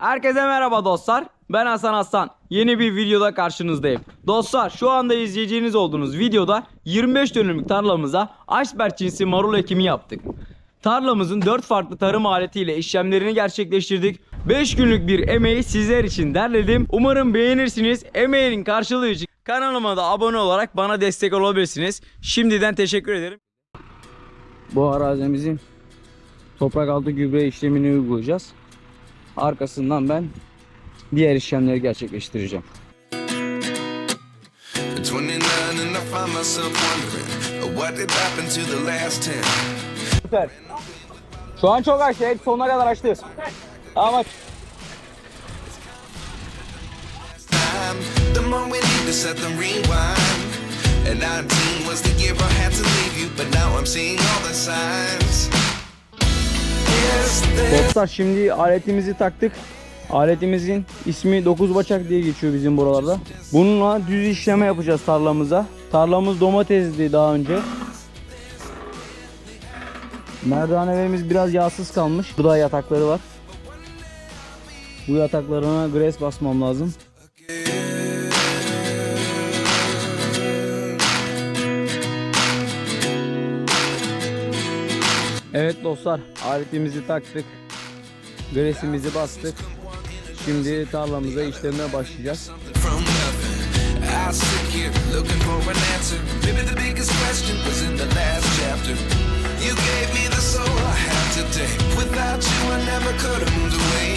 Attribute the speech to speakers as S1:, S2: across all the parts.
S1: Herkese merhaba dostlar. Ben Hasan Aslan. Yeni bir videoda karşınızdayım. Dostlar şu anda izleyeceğiniz olduğunuz videoda 25 dönümlük tarlamıza Iceberg cinsi marul ekimi yaptık. Tarlamızın 4 farklı tarım aletiyle işlemlerini gerçekleştirdik. 5 günlük bir emeği sizler için derledim. Umarım beğenirsiniz. Emeğinin karşılığı için kanalıma da abone olarak bana destek olabilirsiniz. Şimdiden teşekkür ederim. Bu arazimizin toprak altı gübre işlemini uygulayacağız. Arkasından ben diğer işlemleri gerçekleştireceğim.
S2: 29 and I find myself wondering what did happen to the last 10.
S1: Süper. Şu an çok açtı. Hep sonuna kadar açtı. Tamam aç.
S2: The more we need to set them rewind. And 19 was the year I had to leave you, but now I'm seeing all the signs.
S1: Dostlar şimdi aletimizi taktık. Aletimizin ismi 9 bacak diye geçiyor bizim buralarda. Bununla düz işleme yapacağız tarlamıza. Tarlamız domatesdi daha önce. Merdanelerimiz biraz yağsız kalmış. Burada yatakları var. Bu yataklarına gres basmam lazım. Evet dostlar aletimizi taktık. Gresimizi bastık. Şimdi tarlamıza işlemeye başlayacağız.
S2: You gave me the soul I have today. Without you, I never could have moved away.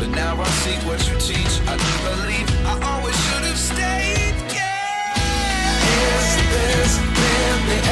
S2: But now I see what you teach. I do believe I always should have stayed. Yeah. Is this really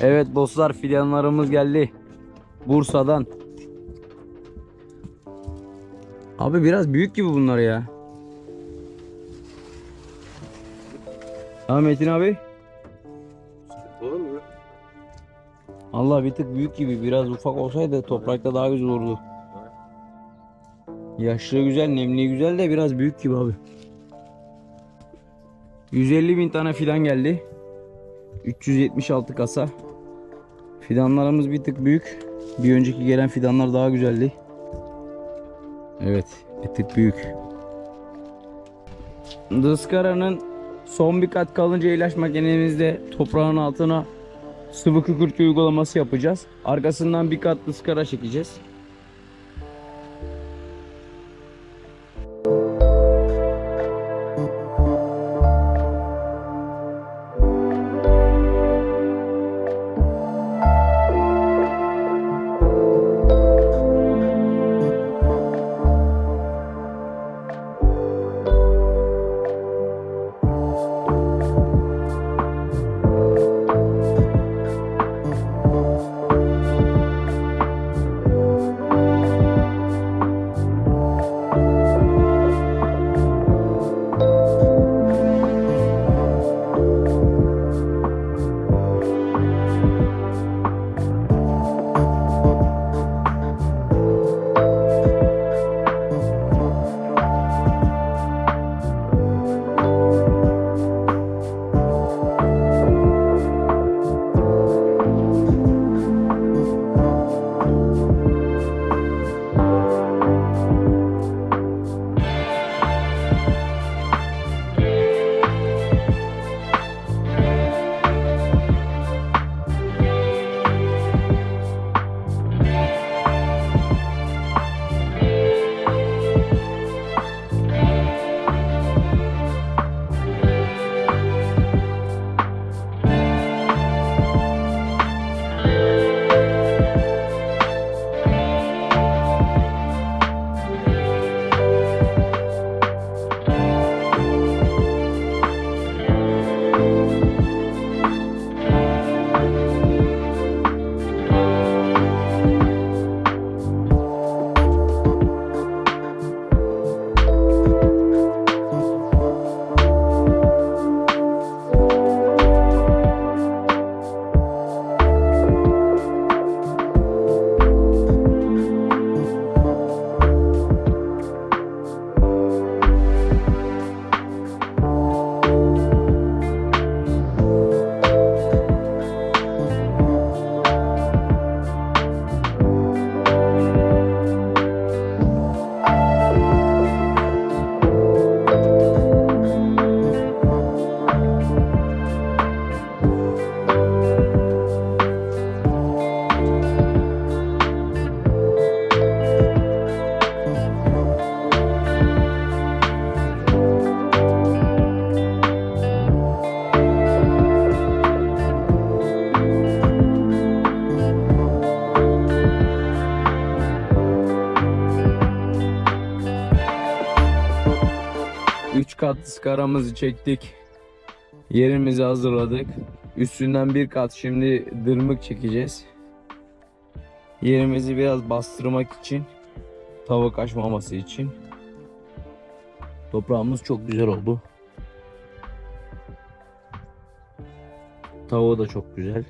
S1: Evet dostlar fidanlarımız geldi. Bursa'dan. Abi biraz büyük gibi bunlar ya. Ha Metin abi. Allah bir tık büyük gibi biraz ufak olsaydı toprakta daha güzel olurdu. Yaşlı güzel, nemli güzel de biraz büyük gibi abi. 150 bin tane fidan geldi. 376 kasa. Fidanlarımız bir tık büyük. Bir önceki gelen fidanlar daha güzeldi. Evet, bir tık büyük. Dıskara'nın son bir kat kalınca ilaç makinemizde toprağın altına sıvı kükürt uygulaması yapacağız. Arkasından bir kat ıskara çekeceğiz. Tatlı karamızı çektik. Yerimizi hazırladık. Üstünden bir kat şimdi dırmık çekeceğiz. Yerimizi biraz bastırmak için. Tavuk açmaması için. Toprağımız çok güzel oldu. Tavuğu da çok güzel.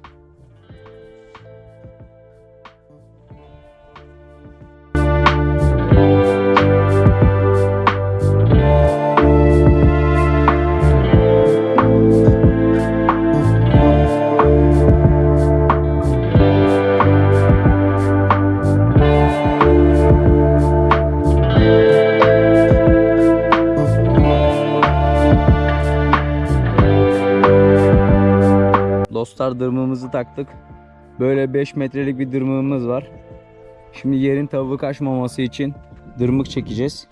S1: Dostlar dırmığımızı taktık. Böyle 5 metrelik bir dırmığımız var. Şimdi yerin tavuğu kaçmaması için dırmık çekeceğiz.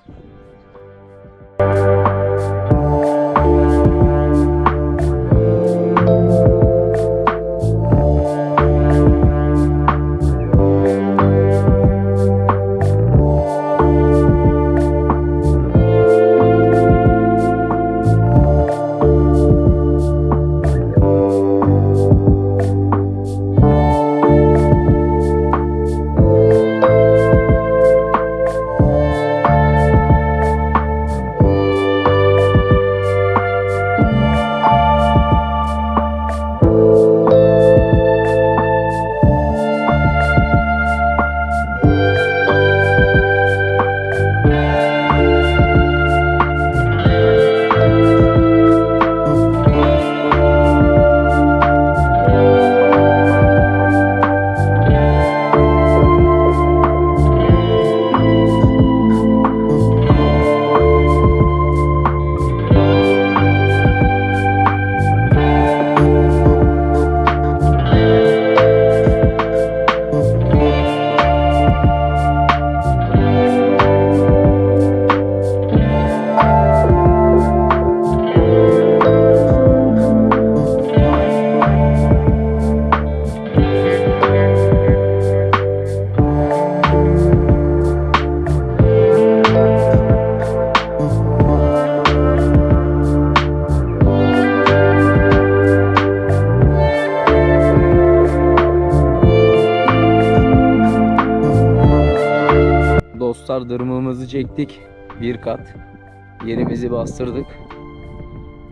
S1: Dostlar dırmığımızı çektik. Bir kat. Yerimizi bastırdık.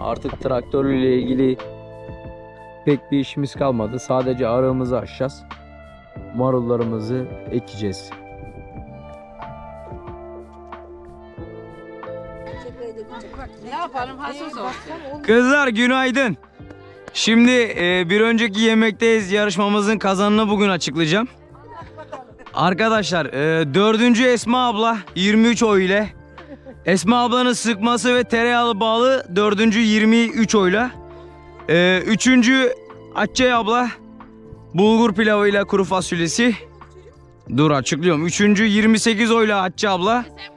S1: Artık traktörle ilgili pek bir işimiz kalmadı. Sadece arığımızı açacağız. Marullarımızı ekeceğiz.
S3: Ne yapalım hasız olsun.
S1: Kızlar günaydın. Şimdi e, bir önceki yemekteyiz yarışmamızın kazanını bugün açıklayacağım. Arkadaşlar e, dördüncü Esma abla 23 oy ile. Esma ablanın sıkması ve tereyağlı bağlı dördüncü 23 oyla. E, üçüncü Atçay abla bulgur pilavıyla kuru fasulyesi. Dur açıklıyorum. Üçüncü 28 oyla Atçı abla.
S3: Sen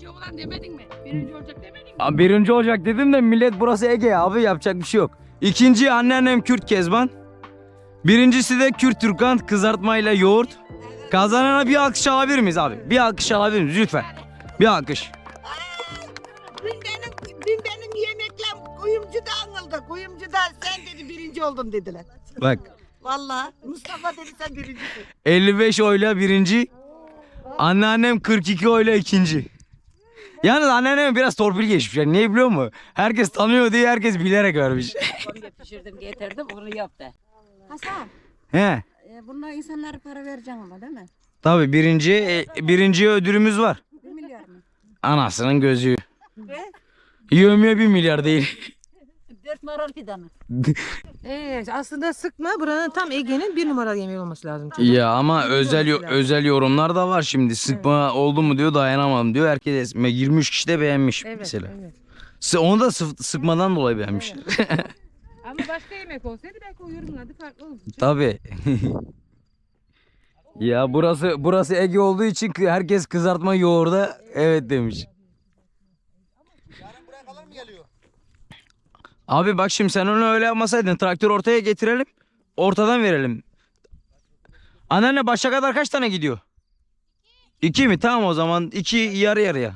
S3: şey ulan demedin mi? Birinci olacak demedin mi?
S1: Abi birinci olacak dedim de millet burası Ege abi yapacak bir şey yok. İkinci anneannem Kürt Kezban. Birincisi de Kürt Türkan kızartmayla yoğurt. Kazanana bir alkış alabilir miyiz abi? Bir alkış alabilir miyiz lütfen? Bir alkış.
S4: Dün benim, dün benim yemekler kuyumcuda anıldı. Kuyumcuda sen dedi birinci oldun dediler.
S1: Bak
S4: Vallahi Mustafa dedi sen birincisin.
S1: 55 oyla birinci. Anneannem 42 oyla ikinci. Yalnız anneannem biraz torpil geçmiş. Yani niye biliyor musun? Herkes tanıyor diye herkes bilerek vermiş.
S3: Onu pişirdim getirdim onu yaptı.
S5: Hasan,
S1: He.
S5: e, bunlar insanlara para vereceksin ama değil mi?
S1: Tabii birinci, e, birinci ödülümüz var.
S5: Bir milyar mı?
S1: Anasının gözü. Yövmeye bir milyar değil.
S3: Dört maral fidanı.
S6: Ee, aslında sıkma buranın tam Ege'nin bir numaralı yemeği olması lazım. çünkü.
S1: Ya ama özel yo- özel yorumlar da var şimdi. Sıkma oldu mu diyor dayanamadım diyor. Herkes 23 kişi de beğenmiş
S6: Evet,
S1: mesela.
S6: evet.
S1: Sı- Onu da sıf- sıkmadan dolayı beğenmiş.
S6: Ama başka yemek olsaydı belki o yorumun adı farklı olurdu.
S1: Tabii. ya burası burası Ege olduğu için herkes kızartma yoğurda evet demiş. Abi bak şimdi sen onu öyle yapmasaydın traktör ortaya getirelim. Ortadan verelim. Anneanne başa kadar kaç tane gidiyor? İki mi? Tamam o zaman iki yarı yarıya.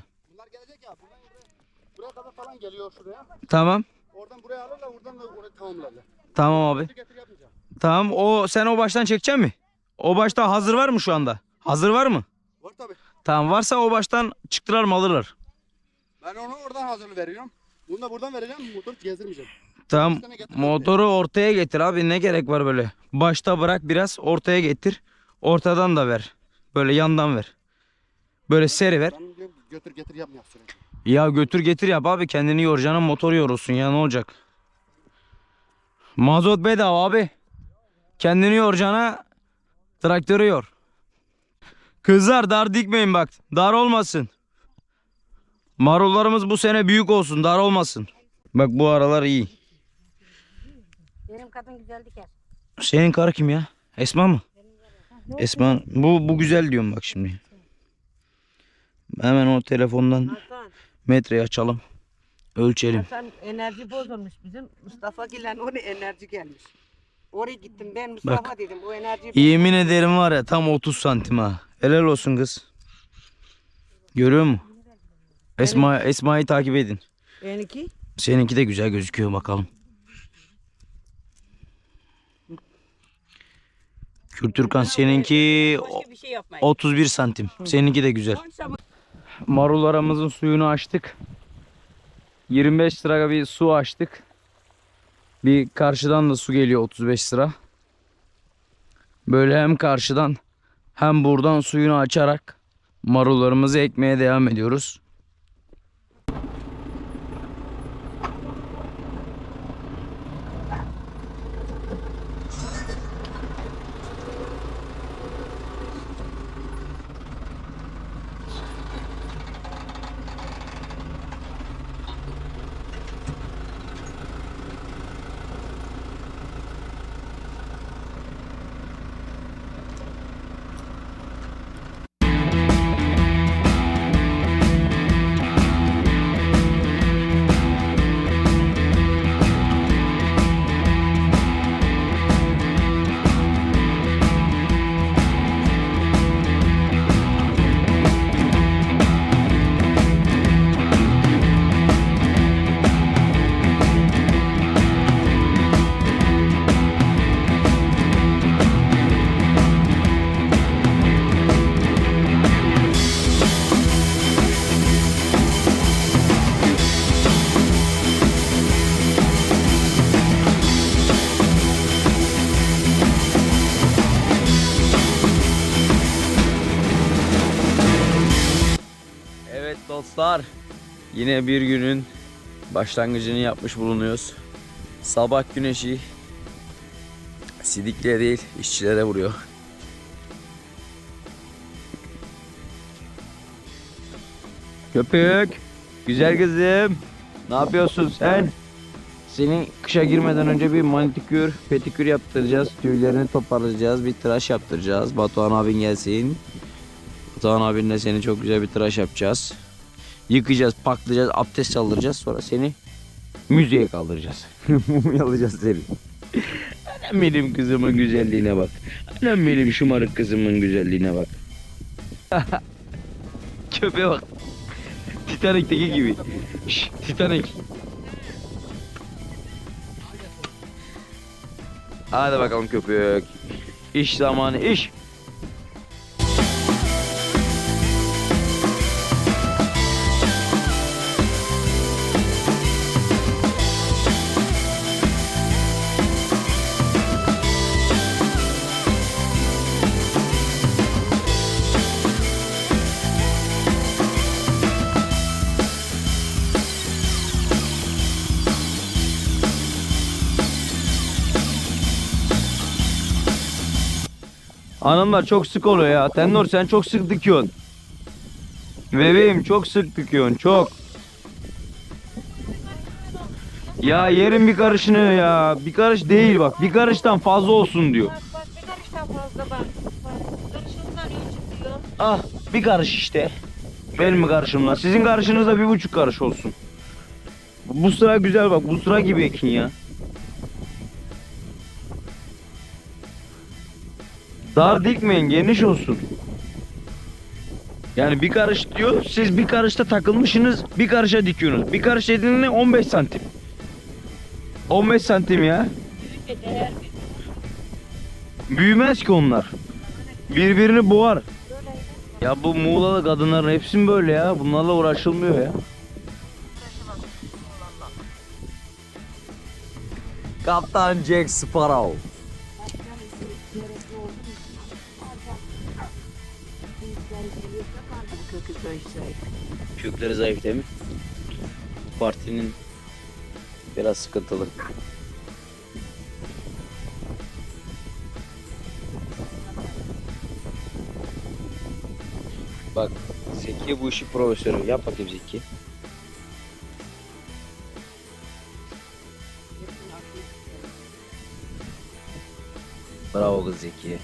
S7: falan geliyor şuraya.
S1: Tamam.
S7: Oradan buraya alırlar, oradan da orayı tamamlarlar.
S1: Tamam abi. Tamam o sen o baştan çekecek mi? O başta hazır var mı şu anda? Hazır var mı?
S7: Var tabii.
S1: Tamam varsa o baştan çıktılar mı alırlar.
S7: Ben onu oradan hazırlı veriyorum. Bunu da buradan vereceğim, motor gezdirmeyeceğim.
S1: Tamam motoru ortaya getir abi ne gerek var böyle. Başta bırak biraz ortaya getir. Ortadan da ver. Böyle yandan ver. Böyle seri ver.
S7: Ben diyorum götür getir sürekli.
S1: Ya götür getir yap abi kendini yoracağına motor yorulsun ya ne olacak? Mazot bedava abi. Kendini yoracağına traktörü yor. Kızlar dar dikmeyin bak. Dar olmasın. Marullarımız bu sene büyük olsun dar olmasın. Bak bu aralar iyi.
S5: Benim kadın güzel diker.
S1: Senin karı kim ya? Esma mı? Esma bu bu güzel diyorum bak şimdi. Hemen o telefondan metreyi açalım. Ölçelim.
S4: Hasan enerji bozulmuş bizim. Mustafa Gilen onu enerji gelmiş. Oraya gittim ben Mustafa dedim o enerji
S1: Yemin ederim var ya tam 30 santim ha. Helal olsun kız. Görüyor musun? Esma Esma'yı takip edin.
S4: Benimki
S1: Seninki de güzel gözüküyor bakalım. Kültürkan seninki o-
S4: başka bir şey yapmayın.
S1: 31 santim. Seninki de güzel. Marul aramızın suyunu açtık. 25 lira bir su açtık. Bir karşıdan da su geliyor 35 lira. Böyle hem karşıdan hem buradan suyunu açarak marullarımızı ekmeye devam ediyoruz. Dostlar. Yine bir günün başlangıcını yapmış bulunuyoruz. Sabah güneşi sidikliğe değil işçilere vuruyor. Köpük. Güzel kızım. Ne yapıyorsun sen? Senin kışa girmeden önce bir manikür, petikür yaptıracağız. Tüylerini toparlayacağız. Bir tıraş yaptıracağız. Batuhan abin gelsin. Batuhan abinle seni çok güzel bir tıraş yapacağız. Yıkayacağız, paklayacağız, abdest aldıracağız. Sonra seni müzeye kaldıracağız. Mumyalayacağız seni. Anam benim kızımın güzelliğine bak. Anam benim şımarık kızımın güzelliğine bak. Köpeğe bak. Titanic'teki gibi. Şş, Titanic. Hadi bakalım köpük. İş zamanı iş. Hanımlar çok sık oluyor ya. Tenor sen çok sık dikiyorsun. Bebeğim çok sık dikiyorsun çok. Ya yerin bir karışını ya. Bir karış değil bak. Bir karıştan fazla olsun diyor.
S5: Bak bak bir karıştan fazla bak. İyi çıkıyor.
S1: Ah bir karış işte. Benim mi karışımla? Sizin karışınızda bir buçuk karış olsun. Bu sıra güzel bak. Bu sıra gibi ekin ya. Dar dikmeyin geniş olsun. Yani bir karış diyor siz bir karışta takılmışsınız bir karışa dikiyorsunuz. Bir karış dediğin ne 15 santim. 15 santim ya. Büyümez ki onlar. Birbirini boğar. Ya bu Muğla'da kadınların hepsi mi böyle ya? Bunlarla uğraşılmıyor ya. Kaptan Jack Sparrow. Kökleri zayıf değil? Bu partinin biraz sıkıntılı. Bak Zeki bu işi profesörü. Yap bakayım Zeki. Bravo kız Zeki.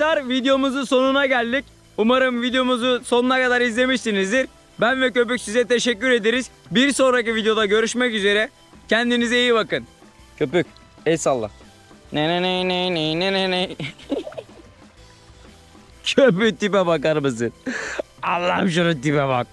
S1: Arkadaşlar videomuzun sonuna geldik. Umarım videomuzu sonuna kadar izlemişsinizdir. Ben ve Köpük size teşekkür ederiz. Bir sonraki videoda görüşmek üzere. Kendinize iyi bakın. Köpük el salla. Ne ne ne ne ne ne ne ne. Köpük tipe bakar mısın? Allah'ım şunun tipe bak.